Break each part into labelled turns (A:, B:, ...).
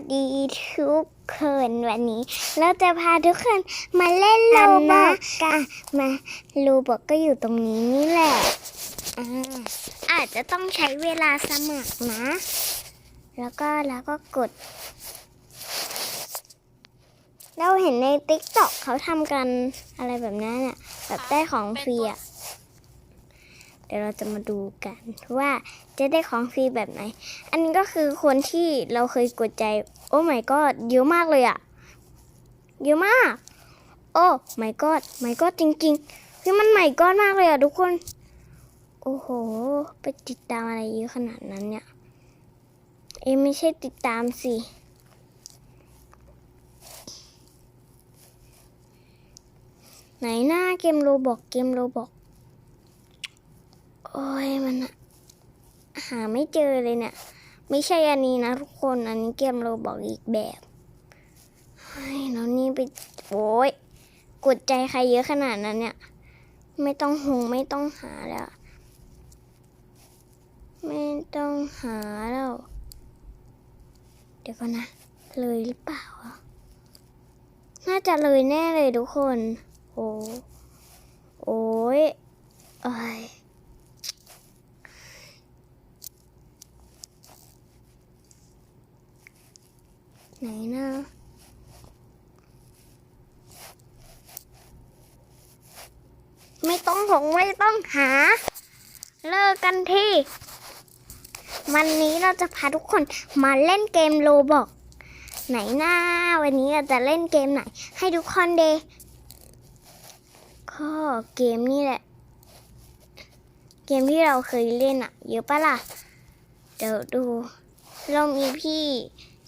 A: สดีทุกคนวันนี้ เราจะพาทุกคนมาเล่นโลบอกกันมาโลบอกก็อยู่ตรงนี้นี่แหละอาจจะต้องใช้เวลาสมัครนะ แล้วก็แล้วก็กด เราเห็นในติ๊กต็อกเขาทำกันอะไรแบบนั้นเนี่ยแบบได้ของฟรีอะ เดี๋ยวเราจะมาดูกันว่าจะได้ของฟรีแบบไหน อันนี้ก็คือคนที่เราเคยกดใจ โอ้ my god เยอะมากเลยอะเยอะมาก โอ้ my god my god จริงๆคือมัน my god มากเลยอะทุกคน โอ้โห ไปติดตามอะไรเยอะขนาดนั้นเนี่ย เอ้ไม่ใช่ติดตามสิไหนหน้าเกมโรบอกเกมโรบอก โอ้ยมันหาไม่เจอเลยเนี่ย ไม่ใช่อันนี้นะทุกคนอันนี้เกมโรบอกอีกแบบเฮ้ยแล้วนี่ไปโอ้ยกดใจใครเยอะขนาดนั้นเนี่ย ไม่ต้องหงไม่ต้องหาแล้ว ไม่ต้องหาแล้ว เดี๋ยวก่อนนะ เลยหรือเปล่าอะน่าจะเลยแน่เลยทุกคน โอ้โอ้ยเอ้ย ไหนนะไม่ต้องหงไม่ต้องหา เลิกกันที่ วันนี้เราจะพาทุกคนมาเล่นเกมโลบอก ไหนหน้า วันนี้เราจะเล่นเกมไหน ให้ทุกคนเดก็เกมนี่แหละ เกมที่เราเคยเล่นอะเยอะปะล่ะ เดี๋ยวดู เรามีพี่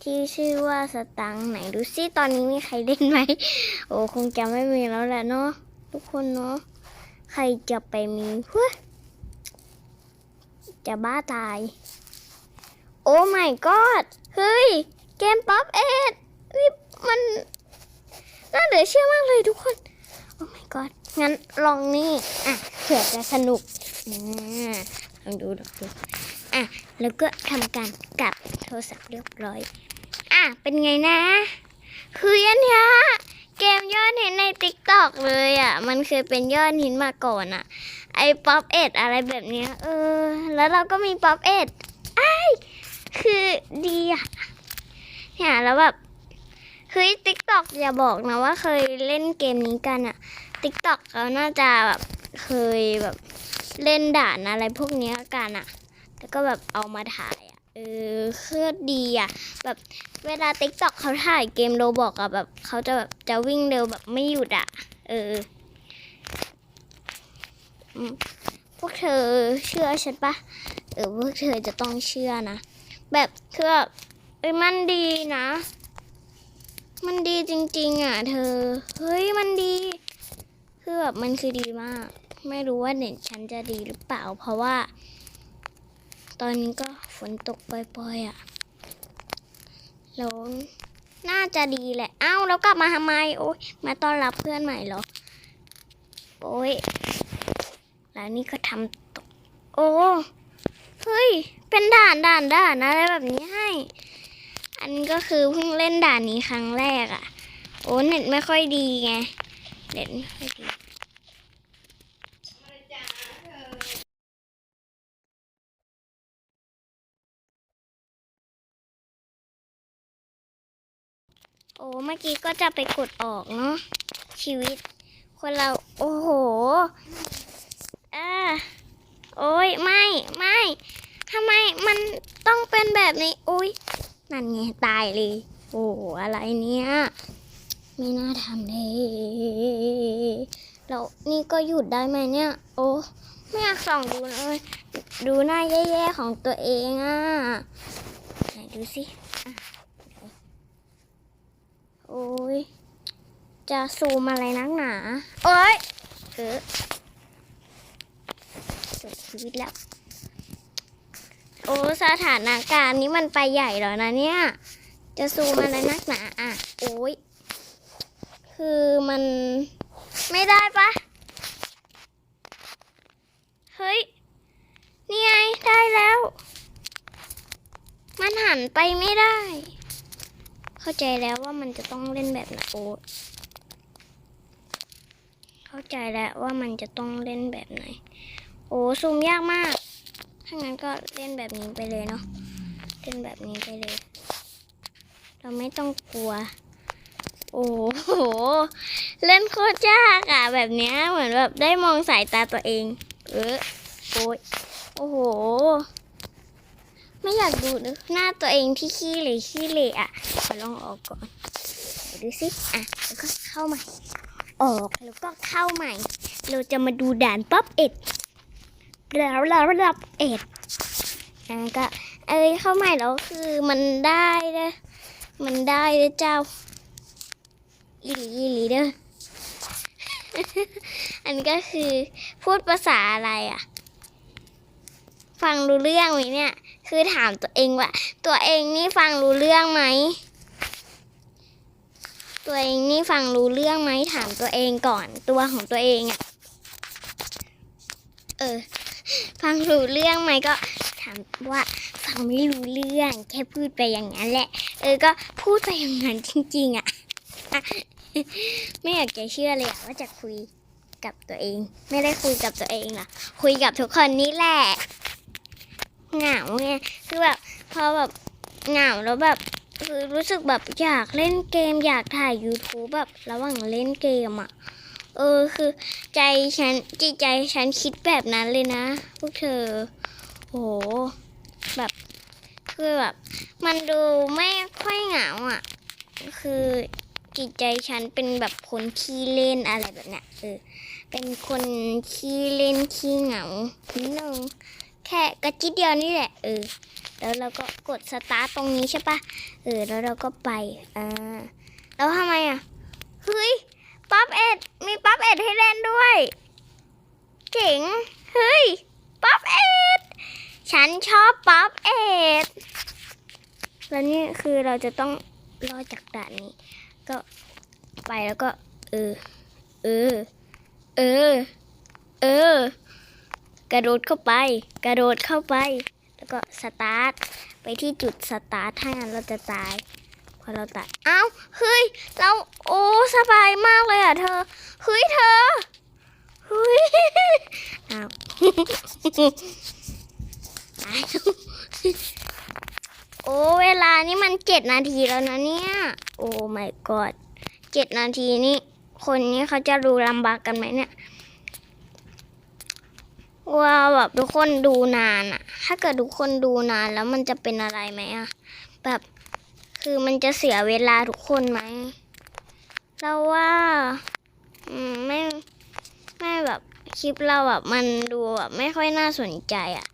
A: ที่ชื่อว่าสตังไหนดูซิตอนนี้มีใครเล่นไหม โอ้คงจะไม่มีแล้วแหละเนาะทุกคนเนาะใครจะไปมีเฮ้ยจะบ้าตาย โอ้ my god เฮ้ย เกมป๊อปเอ็ดนี่มันน่าเหลือเชื่อมากเลยทุกคน โอ้ my god งั้นลองนี่อะเผื่อจะสนุกอ่าลองดูลองดูอะแล้วก็ทำการกลับโทรศัพท์เรียบร้อย อะ เป็นไงนะ คือยันเนี้ยเกมยอดฮิตในติ๊กตอกเลยอะ มันเคยเป็นยอดฮิตมาก่อนอะ ไอ้ป๊อปเอ็ดอะไรแบบเนี้ย เออ แล้วเราก็มีป๊อปเอ็ดไอ้คือดีอะเนี่ยแล้วแบบเฮ้ยติ๊กตอกอย่าบอกนะว่าเคยเล่นเกมนี้กันอะติ๊กตอกเขาน่าจะแบบเคยแบบเล่นด่านอะไรพวกนี้กันอะ แล้วก็แบบเอามาถ่ายอะ ออคตรดีอะ แบบเวลาติ๊กต็อกเขาถ่ายเกมโรบอกอะแบบเขาจะแบบจะวิ่งเร็วแบบไม่หยุดอะ เออ พวกเธอเชื่อฉันปะเออพวกเธอจะต้องเชื่อนะ แบบคือแบบเอ้ยมันดีนะ มันดีจริง ๆ อะ เธอ เฮ้ยมันดี คือแบบมันคือดีมาก ไม่รู้ว่าเน็ตฉันจะดีหรือเปล่า เพราะว่า ตอนนี้ก็ฝนตกปล่อยๆอะแล้วน่าจะดีแหละเอ้าแล้วกลับมาทำไม โอ๊ยมาต้อนรับเพื่อนใหม่เหรอ โอ๊ยแล้วนี่ก็ทำตก โอ้ เฮ้ย เป็นด่านด่านด่านอะไรแบบนี้ให้ อันนี้ก็คือเพิ่งเล่นด่านนี้ครั้งแรกอะ โอ้เน็ตไม่ค่อยดีไง เน็ตไม่ค่อยดี เมื่อกี้ก็จะไปกดออกเนาะชีวิต คนเรา โอ้โหอ่าโอ้ยไม่ไม่ทำไมมันต้องเป็นแบบนี้โอ้ยนั่นไงตายเลย โอ้อะไรเนี่ยไม่น่าทำเลยแล้วนี่ก็หยุดได้ไหมเนี่ย โอ้ไม่อยากส่องดูเลย ดูหน้าแย่ๆของตัวเองอะไหนดูสิ โอ้ย จะซูมอะไรนักหนา โอ้ยเออจบชีวิตแล้ว โอ้สถานการณ์นี้มันไปใหญ่แล้วนะเนี่ย จะซูมอะไรนักหนา อะ โอ้ย คือมันไม่ได้ปะ เฮ้ย นี่ไง ได้แล้ว มันหันไปไม่ได้ เข้าใจแล้วว่ามันจะต้องเล่นแบบไหนโอ้าใจแล้วว่ามันจะต้องเล่นแบบไหน โอ้ซูมยากมาก ถ้างั้นก็เล่นแบบนี้ไปเลยเนาะ เล่นแบบนี้ไปเลย เราไม่ต้องกลัว โอ้โห เล่นโคตรยากอะแบบเนี้ยเหมือนแบบได้มองสายตาตัวเอง เออโอ้ยโอ้โห ไม่อยากดูหน้าตัวเองที่ขี้เหร่ขี้เหร่อะขอลองออกก่อน ดูสิ อะ แล้วก็เข้าม่ ออกแล้วก็เข้าใหม่ เราจะมาดูด่านป๊อปเอ็ดแล้วเราระดับเอ็ดอะก็เอ้ยเข้าใหม่แล้วคือมันได้เด้อมันได้เด้อเจ้าอีหลีอีหลีเด้ออันนี้ก็คือพูดภาษาอะไรอะ ฟังรู้เรื่องไหมเนี่ย คือถามตัวเองว่า ตัวเองนี่ฟังรู้เรื่องไหม ตัวเองนี่ฟังรู้เรื่องไหมถามตัวเองก่อนตัวของตัวเองอะ่ะ เออ ฟังรู้เรื่องไหมก็ถามว่าฟังไม่รู้เรื่อง แค่พูดไปอย่างนั้นแหละ เออก็พูดไปอย่างนั้นจริงๆอะ่ะ ไม่อยากจะเชื่อเลยอะว่าจะคุยกับตัวเอง ไม่ได้คุยกับตัวเองหรอกคุยกับทุกคนนี่แหละเหงาไงคือแบบพอแบบเหงาแล้วแบบ คือรู้สึกแบบอยากเล่นเกมอยากถ่าย YouTube แบบระหว่างเล่นเกมอะ่ะ เออคือใจฉันจิตใจฉันคิดแบบนั้นเลยนะ พวกเธอ โห แบบคือแบบ มันดูไม่ค่อยเหงาอะ คือจิตใจฉันเป็นแบบคนขี้เล่นอะไรแบบเนี้ยเออเป็นคนขี้เล่นขี้เหงานิดนึง แค่กระจิตเดียวนี่แหละ เออ แล้วเราก็กดสตาร์ตตรงนี้ใช่ปะเออ แล้วเราก็ไปอ่าแล้วทำไมอะเฮ้ยป๊อปเอ็ดมีป๊อปเอ็ดให้เล่นด้วยเจ๋งเฮ้ยป๊อปเอ็ดฉันชอบป๊อปเอ็ดแล้วนี่คือเราจะต้องรอดจากด่านนี้ ก็ไปแล้วก็ เออ เออ เออ เออ กระโดดเข้าไป กระโดดเข้าไป แล้วก็สตาร์ท ไปที่จุดสตาร์ท ถ้างั้นเราจะตาย พอเราตาย เอ้า เฮ้ย เราโอ้สบายมากเลยอะเธอ เฮ้ยเธอ เฮ้ยอ้าวอ้าโอ้เวลานี่มันเจ็ดนาทีแล้วนะเนี่ย โอ้ my god เจ็ดนาทีนี่คนนี้เขาจะรู้ลำบากกันไหมเนี่ย ว่าแบบทุกคนดูนานอะถ้าเกิดทุกคนดูนานแล้วมันจะเป็นอะไรไหมอะแบบคือมันจะเสียเวลาทุกคนไหมเราว่าอืมไม่ไม่แบบคลิปเราแบบมันดูแบบไม่ค่อยน่าสนใจอะ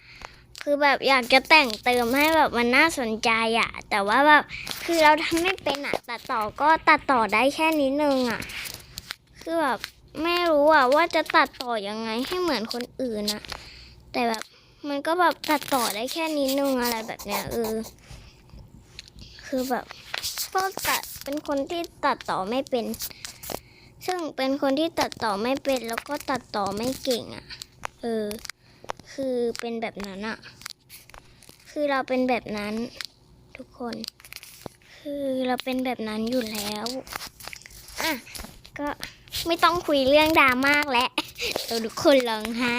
A: คือแบบอยากจะแต่งเติมให้แบบมันน่าสนใจอะแต่ว่าแบบคือเราทำไม่เป็นอะตัดต่อก็ตัดต่อได้แค่นิดนึงอะคือแบบ ไม่รู้อะว่าจะตัดต่อยังไงให้เหมือนคนอื่นอะแต่แบบมันก็แบบตัดต่อได้แค่นิดนึงอะไรแบบเนี้ยเออคือแบบก็ตัดเป็นคนที่ตัดต่อไม่เป็น ซึ่งเป็นคนที่ตัดต่อไม่เป็นแล้วก็ตัดต่อไม่เก่งอะเออ คือเป็นแบบนั้นอะคือเราเป็นแบบนั้น ทุกคน คือเราเป็นแบบนั้นอยู่แล้วอะก็ ไม่ต้องคุยเรื่องดราม่าแล้วทุกคนร้องไห้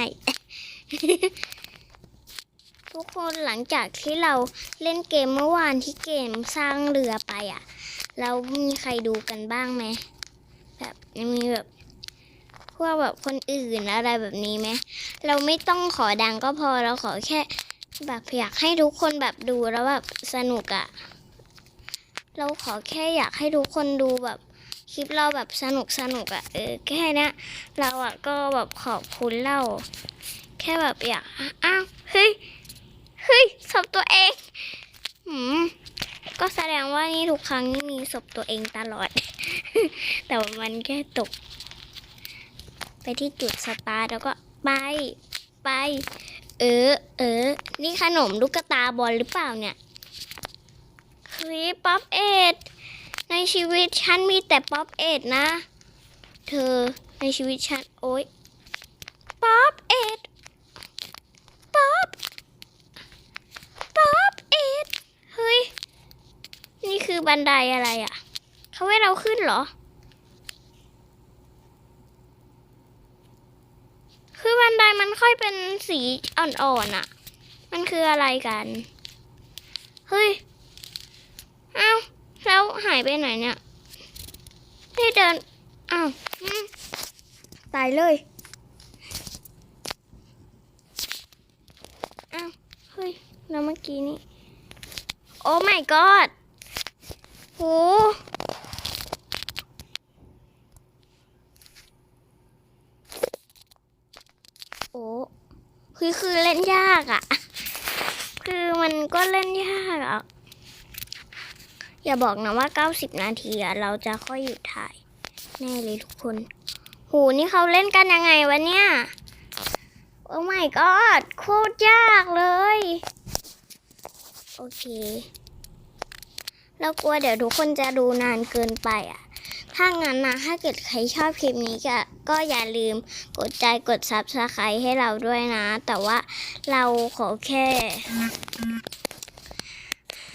A: ทุกคนหลังจากที่เราเล่นเกมเมื่อวานที่เกมสร้างเรือไปอะ เรามีใครดูกันบ้างไหมแบบมีแบบพวกแบบคนอื่นอะไรแบบนี้ไหมเราไม่ต้องขอดังก็พอเราขอแค่ แบบอยากให้ทุกคนแบบดูแล้วแบบสนุกอะ เราขอแค่อยากให้ทุกคนดูแบบ คลิปเราแบบสนุกสนุกอะ่ะเออแค่เนี้ยเราอะ่ะก็แบบขอบคุณเราแค่แบบอยากอ้าวเฮ้ยเฮ้ยศพตัวเองหืมก็แสดงว่านี่ทุกครั้งนี่มีศพตัวเองตลอด แต่ว่ามันแค่ตก ไปที่จุดสตาร์แล้วก็ไปไป เออ เออ นี่ขนมลูกกระตาบอลหรือเปล่าเนี่ยเฮ้ยป๊อปเอ็ด ในชีวิตฉันมีแต่ป๊อปเอ็ดนะ เธอในชีวิตฉันโอ๊ยป๊อปเอ็ดป๊อปป๊อปเอ็ดเฮ้ย นี่คือบันไดอะไรอะ่ะเขาให้เราขึ้นเหรอ คือบันไดมันค่อยเป็นสีอ่อนๆอะ่ะ มันคืออะไรกัน เฮ้ย เอ้า แล้วหายไปไหนเนี่ยนี่เดิน อ้าวอืมตายเลย อ้าว เฮ้ย แล้วเมื่อกี้นี่ โอ้ my god โหโอ้คือคือเล่นยากอะ่ะ คือมันก็เล่นยากอะ่ะ อย่าบอกนะว่า 90 นาทีอะเราจะค่อยหยุดถ่าย แน่เลยทุกคนโหนี่เขาเล่นกันยังไงวะเนี่ย โอ้ my god โคตรยากเลย โอเค เรากลัวเดี๋ยวทุกคนจะดูนานเกินไปอะถ้างั้นนะ ถ้าเกิดใครชอบคลิปนี้ก็ก็อย่าลืมกดใจกด subscribe ให้เราด้วยนะ แต่ว่าเราขอแค่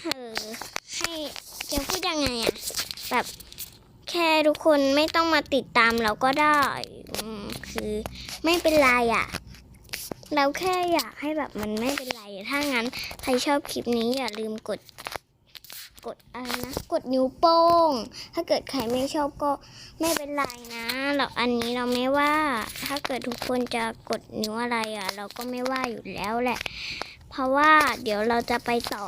A: เออ จะพูดยังไงอะแบบแค่ทุกคนไม่ต้องมาติดตามเราก็ได้คือไม่เป็นไรอะเราแค่อยากให้แบบมันไม่เป็นไร ถ้างั้นใครชอบคลิปนี้อย่าลืมกด กดอะไรนะ กดนิ้วโป้ง ถ้าเกิดใครไม่ชอบก็ไม่เป็นไรนะเราอันนี้เราไม่ว่า ถ้าเกิดทุกคนจะกดนิ้วอะไรอะ เราก็ไม่ว่าอยู่แล้วแหละ เพราะว่าเดี๋ยวเราจะไปต่อ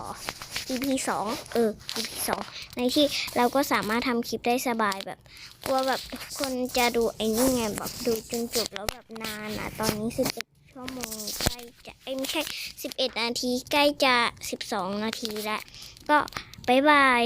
A: EP สองเออ EP สองในที่เราก็สามารถทำคลิปได้สบายแบบกลัวแบบทุกคนจะดูไอ้นี่ไงแบบดูจนจบแล้วแบบนานอะ ตอนนี้สิบเอ็ดชั่วโมงใกล้จะเอ้ไม่ใช่สิบเอ็ดนาทีใกล้จะสิบสองนาทีแล้วก็บายบาย